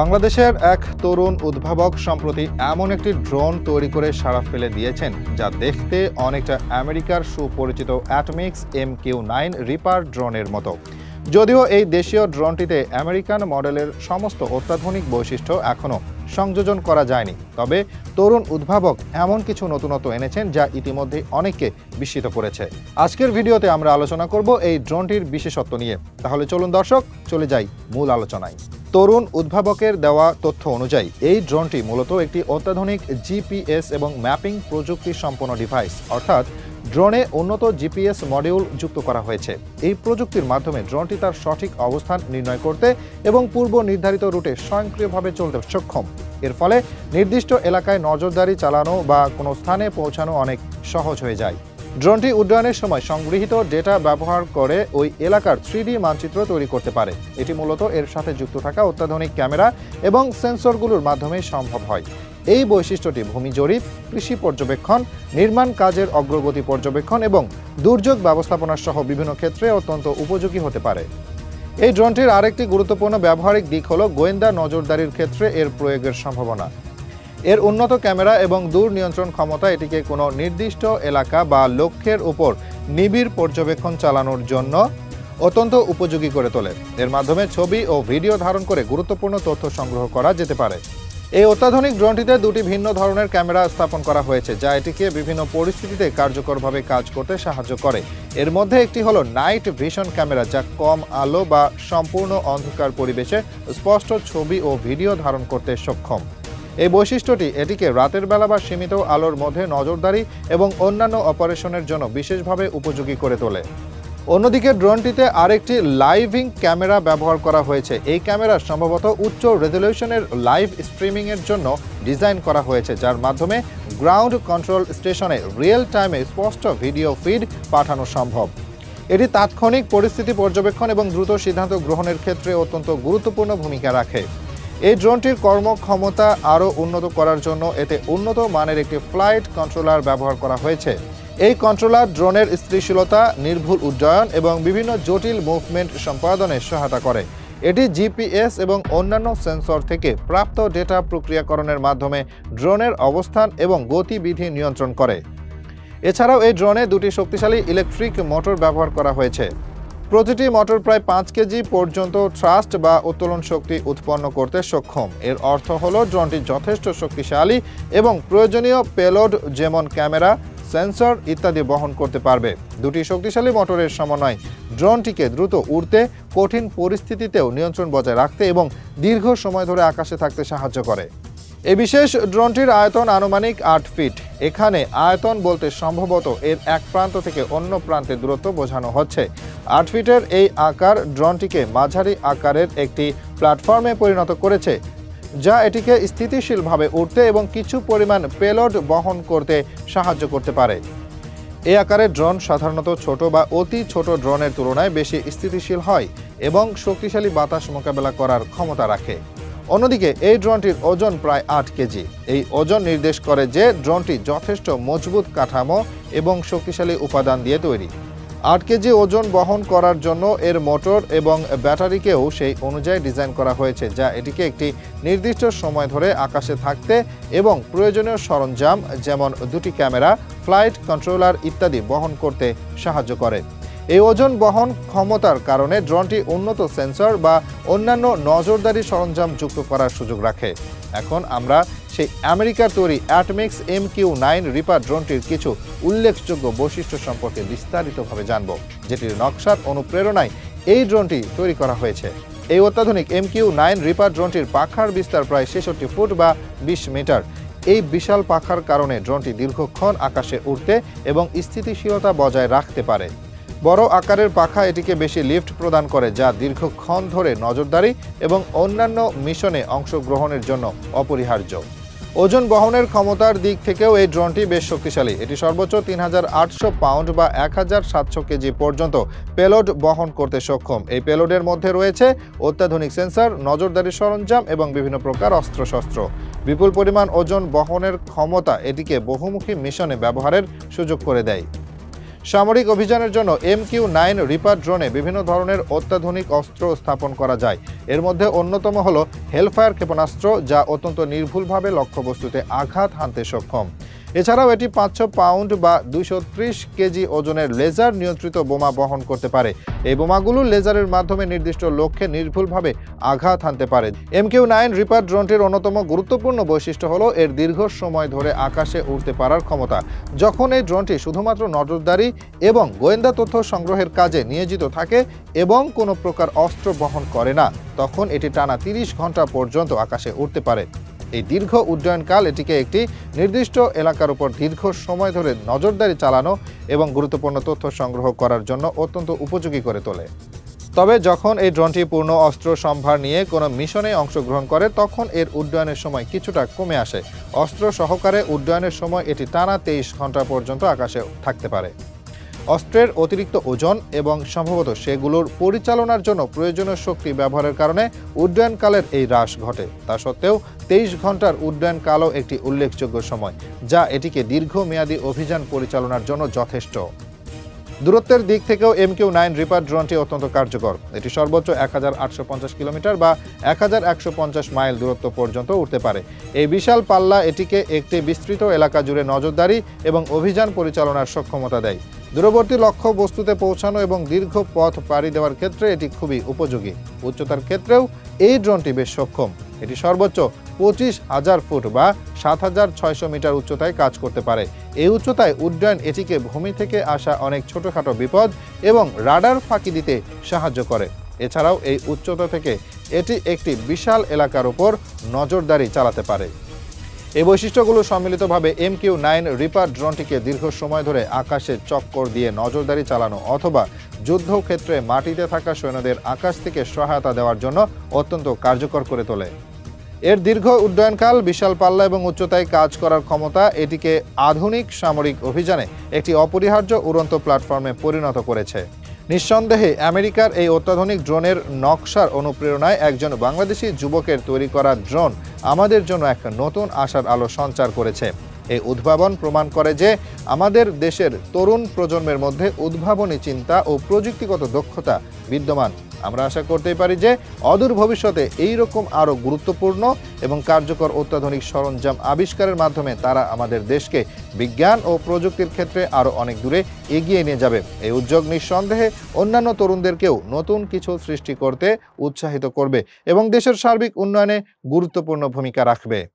বাংলাদেশের এক তরুণ উদ্ভাবক সম্প্রতি এমন একটি ড্রোন তৈরি করে সাড়া ফেলে দিয়েছেন, যা দেখতে অনেকটা আমেরিকার সুপরিচিত Atomics M Q nine Reaper ড্রোনের মতো। যদিও এই দেশীয় ড্রোনটিতে আমেরিকান মডেলের সমস্ত অত্যাধুনিক বৈশিষ্ট্য এখনও সংযোজন করা যায়নি, তবে তরুণ উদ্ভাবক এমন কিছু নতুনত্ব এনেছেন যা ইতিমধ্যে অনেককে বিস্মিত করেছে। আজকের ভিডিওতে আমরা আলোচনা করব এই ড্রোনটির বিশেষত্ব নিয়ে। তাহলে চলুন দর্শক, চলে যাই মূল আলোচনায়। তরুণ উদ্ভাবকের দেওয়া তথ্য অনুযায়ী, এই ড্রোনটি মূলত একটি অত্যাধুনিক জিপিএস এবং ম্যাপিং প্রযুক্তি সম্পন্ন ডিভাইস। অর্থাৎ, ড্রোনে উন্নত জিপিএস মডিউল যুক্ত করা হয়েছে। এই প্রযুক্তির মাধ্যমে ড্রোনটি তার সঠিক অবস্থান নির্ণয় করতে এবং পূর্ব নির্ধারিত রুটে স্বয়ংক্রিয়ভাবে চলতে সক্ষম। এর ফলে, নির্দিষ্ট এলাকায় নজরদারি চালানো বা কোনো স্থানে পৌঁছানো অনেক সহজ হয়ে যায়। ড্রোনটি উড্ডয়নের সময় সংগৃহীত ডেটা ব্যবহার করে ওই এলাকার থ্রি মানচিত্র তৈরি করতে পারে। এটি মূলত এর সাথে যুক্ত থাকা অত্যাধুনিক ক্যামেরা এবং সেন্সরগুলোর মাধ্যমে সম্ভব হয়। এই বৈশিষ্ট্যটি ভূমি জরিপ, কৃষি পর্যবেক্ষণ, নির্মাণ কাজের অগ্রগতি পর্যবেক্ষণ এবং দুর্যোগ ব্যবস্থাপনা সহ বিভিন্ন ক্ষেত্রে অত্যন্ত উপযোগী হতে পারে। এই ড্রোনটির আরেকটি গুরুত্বপূর্ণ ব্যবহারিক দিক হল গোয়েন্দা নজরদারির ক্ষেত্রে এর প্রয়োগের সম্ভাবনা। এর উন্নত ক্যামেরা এবং দূর নিয়ন্ত্রণ ক্ষমতা এটিকে কোনো নির্দিষ্ট এলাকা বা লক্ষ্যের উপর নিবিড় পর্যবেক্ষণ চালানোর জন্য অত্যন্ত উপযোগী করে তোলে। এর মাধ্যমে ছবি ও ভিডিও ধারণ করে গুরুত্বপূর্ণ তথ্য সংগ্রহ করা যেতে পারে। এই অত্যাধুনিক ড্রোনটিতে দুটি ভিন্ন ধরনের ক্যামেরা স্থাপন করা হয়েছে, যা এটিকে বিভিন্ন পরিস্থিতিতে কার্যকরভাবে কাজ করতে সাহায্য করে। এর মধ্যে একটি হলো নাইট ভিশন ক্যামেরা, যা কম আলো বা সম্পূর্ণ অন্ধকার পরিবেশে স্পষ্ট ছবি ও ভিডিও ধারণ করতে সক্ষম। এই বৈশিষ্ট্যটি এটিকে রাতের বেলা বা সীমিত আলোর মধ্যে নজরদারি এবং অন্যান্য অপারেশনের জন্য বিশেষভাবে উপযোগী করে তোলে। অন্যদিকে ড্রোনটিতে আরেকটি লাইভিং ক্যামেরা ব্যবহার করা হয়েছে। এই ক্যামেরা সম্ভবত উচ্চ রেজলিউশনের লাইভ স্ট্রিমিংয়ের জন্য ডিজাইন করা হয়েছে, যার মাধ্যমে গ্রাউন্ড কন্ট্রোল স্টেশনে রিয়েল টাইমে স্পষ্ট ভিডিও ফিড পাঠানো সম্ভব। এটি তাৎক্ষণিক পরিস্থিতি পর্যবেক্ষণ এবং দ্রুত সিদ্ধান্ত গ্রহণের ক্ষেত্রে অত্যন্ত গুরুত্বপূর্ণ ভূমিকা রাখে। এই ড্রোনটির কর্মক্ষমতা আরও উন্নত করার জন্য এতে উন্নত মানের একটি ফ্লাইট কন্ট্রোলার ব্যবহার করা হয়েছে। এই কন্ট্রোলার ড্রোনের স্থিতিশীলতা, নির্ভুল উড্ডয়ন এবং বিভিন্ন জটিল মুভমেন্ট সম্পাদনে সহায়তা করে। এটি জিপিএস এবং অন্যান্য সেন্সর থেকে প্রাপ্ত ডেটা প্রক্রিয়াকরণের মাধ্যমে ড্রোনের অবস্থান এবং গতিবিধি নিয়ন্ত্রণ করে। এছাড়াও এই ড্রোনে দুটি শক্তিশালী ইলেকট্রিক মোটর ব্যবহার করা হয়েছে। প্রতিটি মোটর প্রায় পাঁচ কেজি পর্যন্ত থ্রাস্ট বা উত্তোলন শক্তি উৎপন্ন করতে সক্ষম। এর অর্থ হল ড্রোনটি যথেষ্ট শক্তিশালী এবং প্রয়োজনীয় পেলোড যেমন ক্যামেরা, সেন্সর ইত্যাদি বহন করতে পারবে। দুটি শক্তিশালী মোটরের সমন্বয় ড্রোনটিকে দ্রুত উড়তে, কঠিন পরিস্থিতিতেও নিয়ন্ত্রণ বজায় রাখতে এবং দীর্ঘ সময় ধরে আকাশে থাকতে সাহায্য করে। এই বিশেষ ড্রোনটির আয়তন আনুমানিক আট ফিট। এখানে আয়তন বলতে সম্ভবত এর এক প্রান্ত থেকে অন্য প্রান্তের দূরত্ব বোঝানো হচ্ছে। আট ফিটের এই আকার ড্রোনটিকে মাঝারি আকারের একটি প্ল্যাটফর্মে পরিণত করেছে, যা এটিকে স্থিতিশীলভাবে উঠতে এবং কিছু পরিমাণ পেলোড বহন করতে সাহায্য করতে পারে। এই আকারের ড্রোন সাধারণত ছোট বা অতি ছোট ড্রোনের তুলনায় বেশি স্থিতিশীল হয় এবং শক্তিশালী বাতাস মোকাবেলা করার ক্ষমতা রাখে। অন্যদিকে, এই ড্রোনটির ওজন প্রায় আট কেজি। এই ওজন নির্দেশ করে যে ড্রোনটি যথেষ্ট মজবুত কাঠামো এবং শক্তিশালী উপাদান দিয়ে তৈরি। আট কেজি ওজন বহন করার জন্য এর মোটর এবং ব্যাটারিকেও সেই অনুযায়ী ডিজাইন করা হয়েছে, যা এটিকে একটি নির্দিষ্ট সময় ধরে আকাশে থাকতে এবং প্রয়োজনীয় সরঞ্জাম যেমন দুটি ক্যামেরা, ফ্লাইট কন্ট্রোলার ইত্যাদি বহন করতে সাহায্য করে। এই ওজন বহন ক্ষমতার কারণে ড্রোনটি উন্নত সেন্সর বা অন্যান্য নজরদারি সরঞ্জাম যুক্ত করার সুযোগ রাখে। এখন আমরা সেই আমেরিকার তৈরি Atomics M Q nine Reaper ড্রোনটির কিছু উল্লেখযোগ্য বৈশিষ্ট্য সম্পর্কে বিস্তারিতভাবে জানব, যেটির নকশার অনুপ্রেরণায় এই ড্রোনটি তৈরি করা হয়েছে। এই অত্যাধুনিক এম কিউ নাইন রিপার ড্রোনটির পাখার বিস্তার প্রায় ছেষট্টি ফুট বা বিশ মিটার। এই বিশাল পাখার কারণে ড্রোনটি দীর্ঘক্ষণ আকাশে উঠতে এবং স্থিতিশীলতা বজায় রাখতে পারে। বড় আকারের পাখা এটিকে বেশি লিফট প্রদান করে, যা দীর্ঘক্ষণ ধরে নজরদারি এবং অন্যান্য মিশনে অংশগ্রহণের জন্য অপরিহার্য। ওজন বহনের ক্ষমতার দিক থেকেও এই ড্রোনটি বেশ শক্তিশালী। এটি সর্বোচ্চ তিন হাজার আটশো পাউন্ড বা এক হাজার সাতশো কেজি পর্যন্ত পেলোড বহন করতে সক্ষম। এই পেলোডের মধ্যে রয়েছে অত্যাধুনিক সেন্সর, নজরদারি সরঞ্জাম এবং বিভিন্ন প্রকার অস্ত্রশস্ত্র। বিপুল পরিমাণ ওজন বহনের ক্ষমতা এটিকে বহুমুখী মিশনে ব্যবহারের সুযোগ করে দেয়। সামরিক অভিযানের জন্য এম কিউ নাইন রিপার ড্রোনে বিভিন্ন ধরনের অত্যাধুনিক অস্ত্র স্থাপন করা যায়। এর মধ্যে অন্যতম হল হেলফায়ার ক্ষেপণাস্ত্র, যা অত্যন্ত নির্ভুলভাবে লক্ষ্যবস্তুতে আঘাত হানতে সক্ষম। এছাড়াও এটি পাঁচশো পাউন্ড বা ত্রিশ কেজি ওজনের লেজার নিয়ন্ত্রিত বোমা বহন করতে পারে। এই বোমাগুলো লেজারের মাধ্যমে নির্দিষ্ট লক্ষ্যে নির্ভুলভাবে আঘাত হানতে পারে। এম কিউ নাইন রিপার ড্রোনটির অন্যতম গুরুত্বপূর্ণ বৈশিষ্ট্য হলো এর দীর্ঘ সময় ধরে আকাশে উড়তে পারার ক্ষমতা। যখন এই ড্রোনটি শুধুমাত্র নজরদারি এবং গোয়েন্দা তথ্য সংগ্রহের কাজে নিয়োজিত থাকে এবং কোনো প্রকার অস্ত্র বহন করে না, তখন এটি টানা তিরিশ ঘণ্টা পর্যন্ত আকাশে উঠতে পারে। এই দীর্ঘ উড্ডয়নকাল এটিকে একটি নির্দিষ্ট এলাকার উপর দীর্ঘ সময় ধরে নজরদারি চালানো এবং গুরুত্বপূর্ণ তথ্য সংগ্রহ করার জন্য অত্যন্ত উপযোগী করে তোলে। তবে যখন এই ড্রোনটি পূর্ণ অস্ত্র সম্ভার নিয়ে কোনো মিশনে অংশগ্রহণ করে, তখন এর উড্ডয়নের সময় কিছুটা কমে আসে। অস্ত্র সহকারে উড্ডয়নের সময় এটি টানা তেইশ ঘণ্টা পর্যন্ত আকাশে থাকতে পারে। অস্ত্রের অতিরিক্ত ওজন এবং সম্ভবত সেগুলোর পরিচালনার জন্য প্রয়োজনীয় শক্তি ব্যবহারের কারণে উড্ডয়নকালের এই হ্রাস ঘটে। তা সত্ত্বেও তেইশ ঘণ্টার উড্ডয়নকালও একটি উল্লেখযোগ্য সময়, যা এটিকে দীর্ঘমেয়াদী অভিযান পরিচালনার জন্য যথেষ্ট। দূরত্বের দিক থেকেও এম কিউ নাইন রিপার ড্রোনটি অত্যন্ত কার্যকর। এটি সর্বোচ্চ এক হাজার আটশো পঞ্চাশ কিলোমিটার বা এক হাজার একশো পঞ্চাশ মাইল দূরত্ব পর্যন্ত উঠতে পারে। এই বিশাল পাল্লা এটিকে একটি বিস্তৃত এলাকা জুড়ে নজরদারি এবং অভিযান পরিচালনার সক্ষমতা দেয়। দূরবর্তী লক্ষ্য বস্তুতে পৌঁছানো এবং দীর্ঘ পথ পাড়ি দেওয়ার ক্ষেত্রে এটি খুবই উপযোগী। উচ্চতার ক্ষেত্রেও এই ড্রোনটি বেশ সক্ষম। এটি সর্বোচ্চ পঁচিশ হাজার ফুট বা সাত হাজার ছয়শো মিটার উচ্চতায় কাজ করতে পারে। এই উচ্চতায় উড্ডয়ন এটিকে ভূমি থেকে আসা অনেক ছোটোখাটো বিপদ এবং রাডার ফাঁকি দিতে সাহায্য করে। এছাড়াও এই উচ্চতা থেকে এটি একটি বিশাল এলাকার উপর নজরদারি চালাতে পারে। এই বৈশিষ্ট্যগুলো সম্মিলিতভাবে এম কিউ নাইন রিপার ড্রোনটিকে দীর্ঘ সময় ধরে আকাশে চক্কর দিয়ে নজরদারি চালানো অথবা যুদ্ধক্ষেত্রে মাটিতে থাকা সৈন্যদের আকাশ থেকে সহায়তা দেওয়ার জন্য অত্যন্ত কার্যকর করে তোলে। এর দীর্ঘ উড্ডয়নকাল, বিশাল পাল্লা এবং উচ্চতায় কাজ করার ক্ষমতা এটিকে আধুনিক সামরিক অভিযানে একটি অপরিহার্য উড়ন্ত প্ল্যাটফর্মে পরিণত করেছে। নিঃসন্দেহে আমেরিকার এই অত্যাধুনিক ড্রোনের নকশার অনুপ্রেরণায় একজন বাংলাদেশি যুবকের তৈরি করা ড্রোন আমাদের জন্য এক নতুন আশার আলো সঞ্চার করেছে। এই উদ্ভাবন প্রমাণ করে যে আমাদের দেশের তরুণ প্রজন্মের মধ্যে উদ্ভাবনী চিন্তা ও প্রযুক্তিগত দক্ষতা বিদ্যমান। আমরা আশা করতেই পারি যে অদূর ভবিষ্যতে এই রকম আরও গুরুত্বপূর্ণ এবং কার্যকর অত্যাধুনিক সরঞ্জাম আবিষ্কারের মাধ্যমে তারা আমাদের দেশকে বিজ্ঞান ও প্রযুক্তির ক্ষেত্রে আরও অনেক দূরে এগিয়ে নিয়ে যাবে। এই উদ্যোগ নিঃসন্দেহে অন্যান্য তরুণদেরকেও নতুন কিছু সৃষ্টি করতে উৎসাহিত করবে এবং দেশের সার্বিক উন্নয়নে গুরুত্বপূর্ণ ভূমিকা রাখবে।